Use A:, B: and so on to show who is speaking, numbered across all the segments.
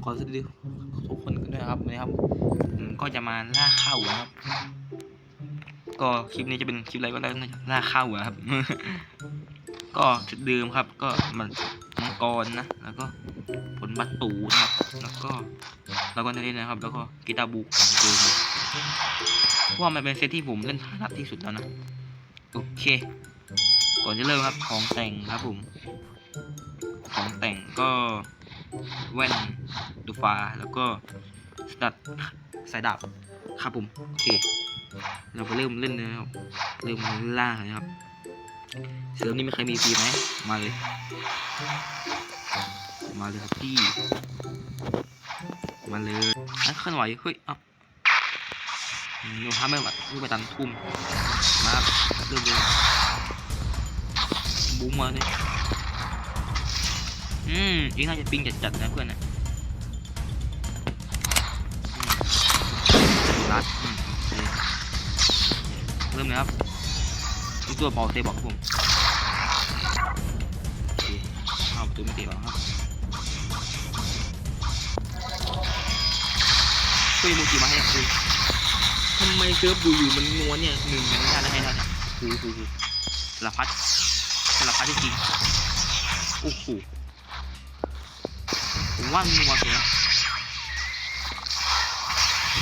A: ขอสวัสดีทุกคนกันด้วยครับวันนี้ครับผมก็จะมาล่าข้าวครับ ก็คลิปนี้จะเป็นคลิปอะไรก็ได้นะล่าข้าวครับ ก็จุดเดิมครับ ก็มันมังกรนะ แล้วก็ผลบัตตูนะครับ แล้วก็แล้วก็นั่นเองนะครับ แล้วก็กีตาร์บุกเดิมเลยเพว่ามันเป็นเซตที่ผมเล่นถนัดที่สุดแล้วนะ โอเค ก่อนจะเริ่มครับของแต่งครับผม ของแต่งก็ แว่นดูฟ้าแล้วก็สตัดสายดาบครับผมโอเค เราไปเริ่มเล่นเลยนะครับเริ่มล่าเลยนะครับ เสริมนี่ไมีใครมีฟรีไหมมาเลย มาเลยครับพี่ มาเลยนั่นเคลื่อนไหวเฮ้ยอ้าโยนห้าไม่ไหวไม่ไปตันทุ่มมาเริ่มเลยบูมมาเลย อืมอีกน่าจะปิงจัดๆนะเพื่อนนะอืมรัดเริ่มเลยครับทุกตัวเบาเตะบอกครับผมเอาประตูไม่เตะหรอกครับเฮ้ยมูจิมาให้คือทำไมเซิร์ฟดูอยู่มันนัวเนี่ยหนึ่งมันไม่ได้แล้วให้ท่านอะหูหูหูสารพัดสารพัดจริงๆโอ้โห ว่ามันนัวสุด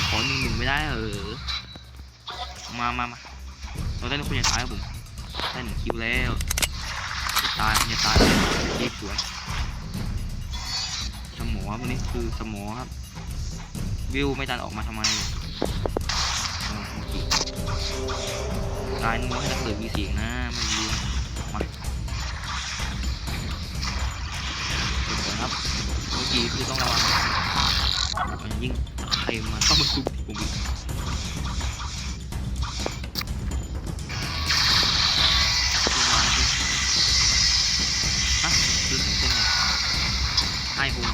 A: ขอหนึ่งหนึ่งไม่ได้เออมามามาเราได้ลูกคุณจะตายครับผมได้หนึ่งคิวแล้วจะตายจะตายเย้สวยสมอวันนี้คือสมอครับ วิวไม่ตันออกมาทำไมตายนัวให้นักเกิดมีเสียงนะไม่รู้ เมื่อกี้คือต้องระวังมันยิ่งใครมาเข้ามาคุกผมอีกมาสิฮะดูถึงเส้นไงให้ผม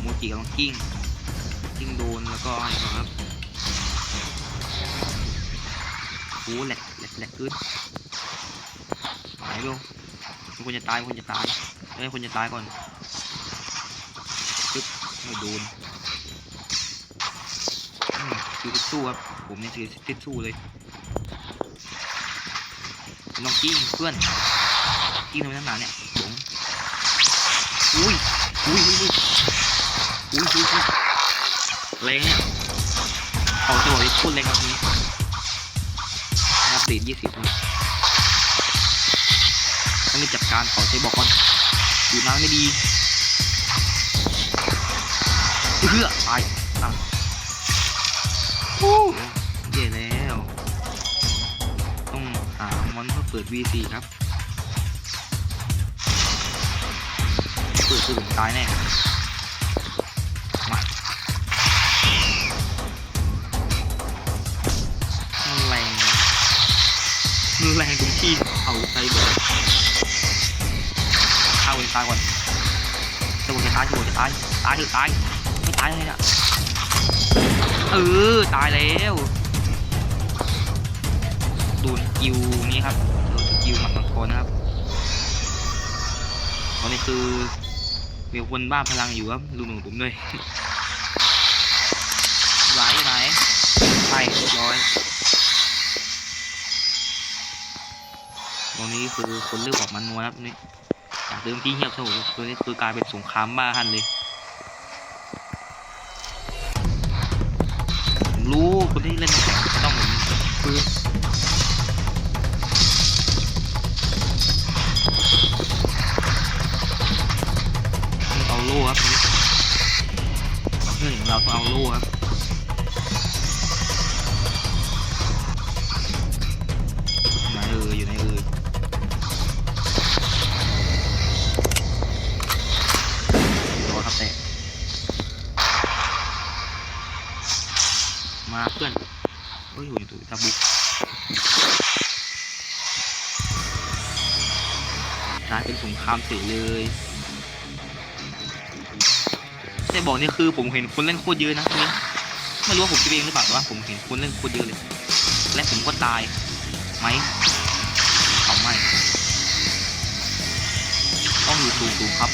A: โมจิกำลังกิ้งกิ้งโดนแล้วก็ให้ก่อครับโอ้แหลกแหลกแหลกขึ้นหายลง ควรจะตายมันควรจะตายเอ้ยควรจะตายก่อนปึ๊บไม่โดนคือทิชชู่ครับผมนี่คือทิชชู่เลยลองกิ้งเพื่อนกิ้งทำไมตั้งนานเนี่ยหลงอุ้ยอุ้ยอุ้ยอุ้ยอุ้ยอุ้ยแรงเนี่ยเอาจะบอกว่าโคตรแรงครับนี้อัปเดตยี่สิบนะ ต้องรีบจัดการขอใช้บอกก่อนดูน้ำไม่ดีเพื่อตายอะโอ้เย่แล้ว ต้องหามอนเพื่อเปิด V4 ครับ เปิดคือผมตายแน่มามันแรงมันแรงตรงที่เอาใจเบิร์ฆ่าคนตายก่อนจะบอกจะตายจะบอกจะตายตายเถอะตายไม่ตายเลยเนี่ยเออตายแล้วโดนกิวนี้ครับโดนกิวหมัดมังกรนะครับตอนนี้คือมีคนบ้าพลังอยู่ครับดูหนูผมด้วยไหวไหนไปเรียบร้อยตรงนี้คือคนเริ่มออกมันนัวแล้วนี่ จากเดิมที่เงียบสงบตัวนี้คือกลายเป็นสงครามบ้าหันเลย มาเพื่อนเฮ้ยอยู่ตัวจับบุกกลายเป็นสงครามเสียเลยแต่บอกนี่คือผมเห็นคนเล่นโคตรเยอะนะนี้ไม่รู้ว่าผมจะเองหรือเปล่าแต่ว่าผมเห็นคนเล่นโคตรเยอะเลย และผมก็ตายไหมเอาไม่ ต้องอยู่สูงสูงๆครับ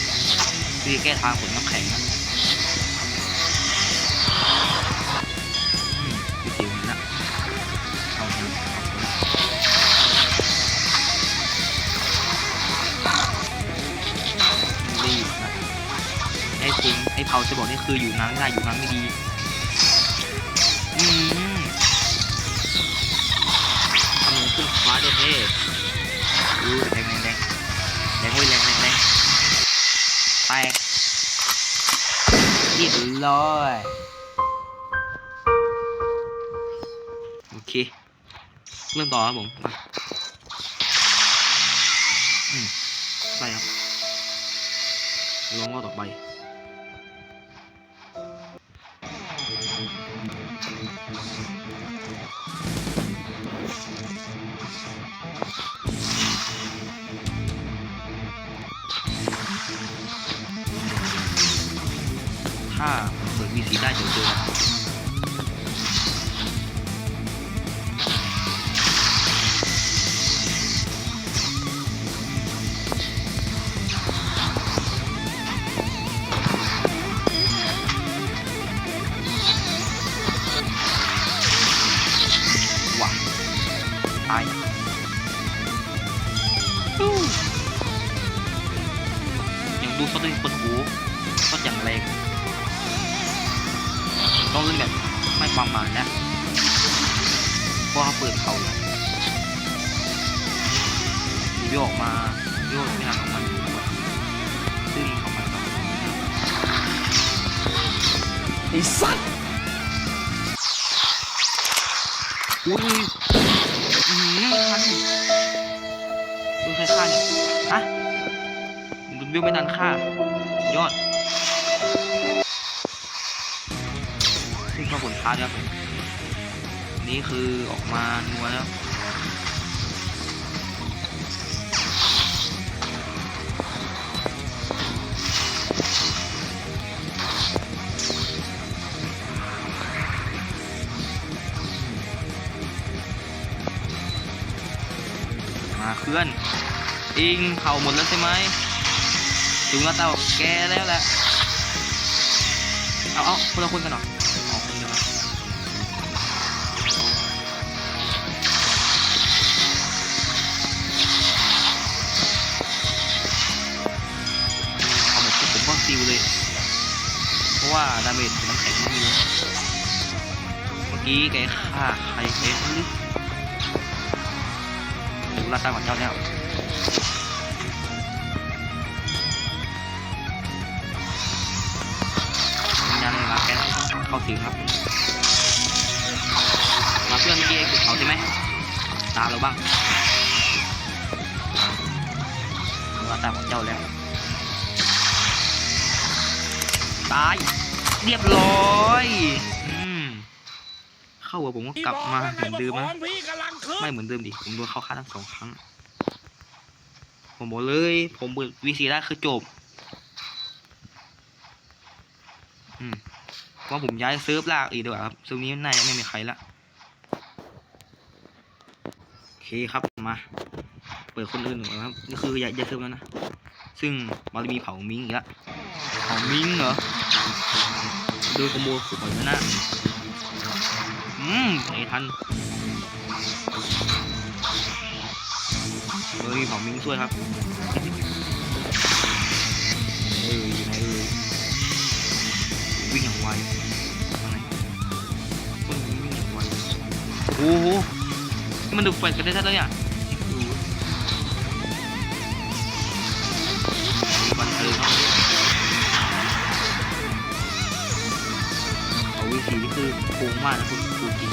A: วิธีแก้ทางฝนน้ำแข็งนะ เผาจะบอกนี่คืออยู่น้ำได้อยู่น้ำไม่ดีอืมทำมือขึ้นฟ้าเด้เท่อู้แรงแรงแรงแรงเว้ยแรงแรงแรงแตกเรียบร้อยโอเค เริ่มต่อครับผมไปอืมไปครับลองว่าต่อไป ถ้าเปิดมีสีได้เดี๋ยวเจอกัน โยกออกมาโยกไม่นานออกมาอยู่ด้วยซึ่งเขามาต่อ
B: ไอ้สัตว์
A: อุ้ยอืมทันดูใครฆ่าเนี่ยฮะดูวิวไม่ทันฆ่ายอดซึ่งก็ผลท้ายครับนี่คือออกมานัวแล้ว มาเคลื่อนอิงเผาหมดแล้วใช่ไหมถึงว่าเต่าแกแล้วแหละเอาเอาคนละคนกันหรอเอาคนเดียวเอาหมดทุกผมก็ซิลเลย เพราะว่าดาเมจมันแข็งไม่มีเมื่อกี้แกฆ่าใครใครไม่รู้ถึ ราชาของเจ้าแล้ววิญญาณในรักแกเข้าถึงครับ มาเพื่อนเมื่อกี้คือเขาใช่ไหม ตามเราบ้างถึงราชาของเจ้าแล้ว ตาย เรียบร้อย อืม เข้าหัวผมก็กลับมาเหมือนเดิมนะ
B: ขึ้น
A: ไม่เหมือนเดิมดิ ผมโดนเข้าฆ่าทั้งสองครั้ง ผมบอกเลย ผมเปิดวีซีได้คือจบ อืมเพราะผมย้ายเซิร์ฟลากอีกดีกว่าครับเซิร์ฟนี้น่าจะไม่มีใครละ โอเคครับมา เปิดคนอื่นหน่อยครับนี่คือย้ายเซิร์ฟแล้วนะ ซึ่งมันมีเผามิงอีกแล้วเผามิงเหรอโดยขโมยขุดหน่อยนะ อืมไอ้ทันเออมีของมิงช่วยครับเอออยู่ไหนเออวิ่งอย่างไวอะไรคนวิ่งอย่างไวโอ้โหมันดูไฟกันได้ชัดเลยอะ มากนะคุณดูจริง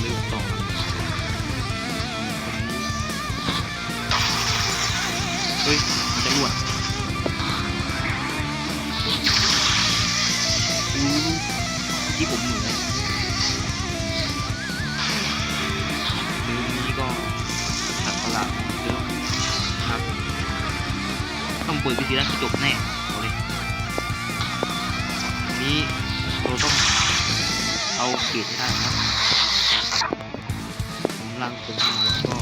A: เร็วต่อเฮ้ยจะรวดอู้ที่ผมเหมือนเดือนี้ก็ตัดตลาดเยอะครับต้องเปิดวิธีแรกจบแน่ เราต้องเอาเกรดให้ได้นะครับผมลังคนมาแล้วก็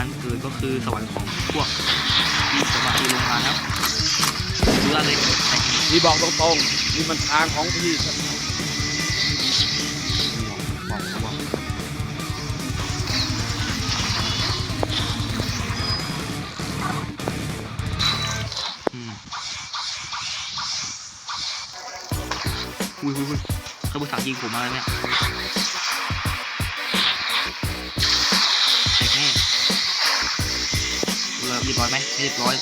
A: านเกิดก็คือสวรรค์ของพวกที่สมาธิโรงงานครับดูอะไร
B: พี่บอกตรงๆนี่มันทางของพี่ฉัน
A: บอกบอกอืมอุ้ยอุ้ยอุ้ยเขาภาษาจีนผมมาแล้วเนี่ย รียบร้อยไหมไม่เรียบร้อย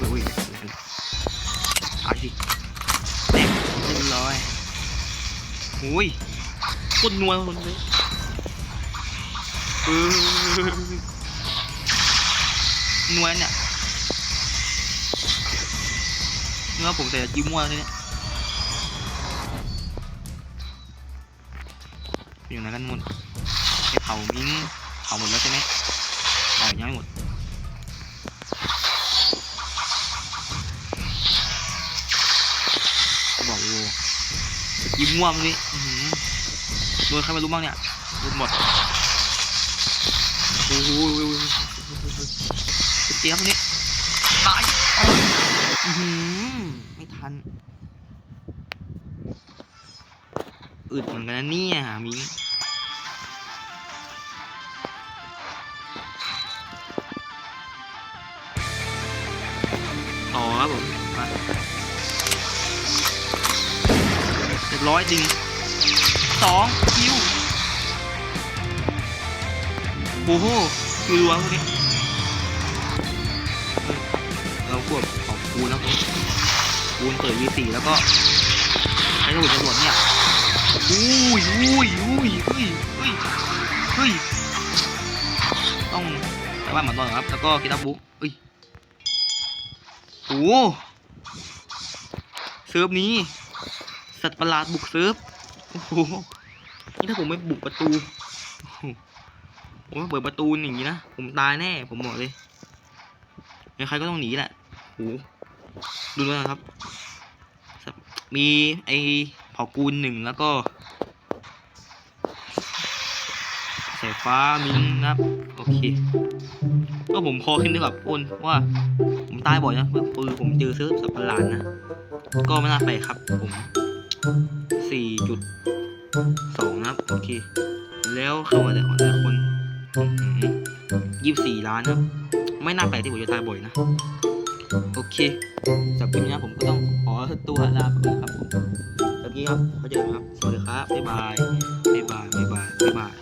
A: อุ้ยอุ้ยตายสิแตกเรียบร้อยอุ้ยโคตรนัวคนเลยเออนัวเนี่ยเนื้อผมใส่จิ้มมั่วเลยเนี่ยอยู่ไหนกันหมดไอเผามิ้ง เผาหมดแล้วใช่ไหมเผายังไม่หมดบอกโวยิ้มม่วงเลยอื้โดนใครไม่รู้บ้างเนี่ยโดหมดโอ้โหเจี๊ยบนี้ตายอื้อหือไม่ทันอึดเหมือนกันนะเนี่ยมิง ร้อยจริงสองคิวโอ้โหคิวรัวพวกนี้เราพวของคูณนะคูณเปิด V4 แล้วก็ใช้ระบบตำรวจเนี่ยอุ้ยอุ้ยอุ้ยเฮ้ยเฮ้ยเฮ้ยต้องแต่ว่าหมอนนอนครับ แล้วก็กีตาร์บุ๊กเอ้ยโอ้เซิร์ฟนี้ สัตว์ประหลาดบุกเซิร์ฟโอ้โหนี่ถ้าผมไม่บุกประตูโอ้โหผมไม่เปิดประตูอย่างนี้นะผมตายแน่ผมบอกเลยใครก็ต้องหนีแหละโอ้โหดูด้วยนะครับ มีไอเผากูลหนึ่งแล้วก็สายฟ้ามิงนะครับ โอเค ก็ผมพอขึ้นด้วยกับอ้นว่า ผมตายบ่อยนะเมื่อปืนผมเจอเซิร์ฟสัตว์ประหลาดนะ ก็ไม่น่าไปครับผม สี่จุดสองนะครับ โอเค แล้วเข้ามาแต่ของแต่คนยี่สิบสี่ล้านนะครับ ไม่น่าแปลกที่ผมจะตายบ่อยนะ โอเคสำหรับคลิปนี้นะผมก็ต้องขอตัวลาไปก่อนะครับผมสวัสดีครับขอเจอกันครับ สวัสดีครับ บ๊ายบาย บ๊ายบาย บ๊ายบาย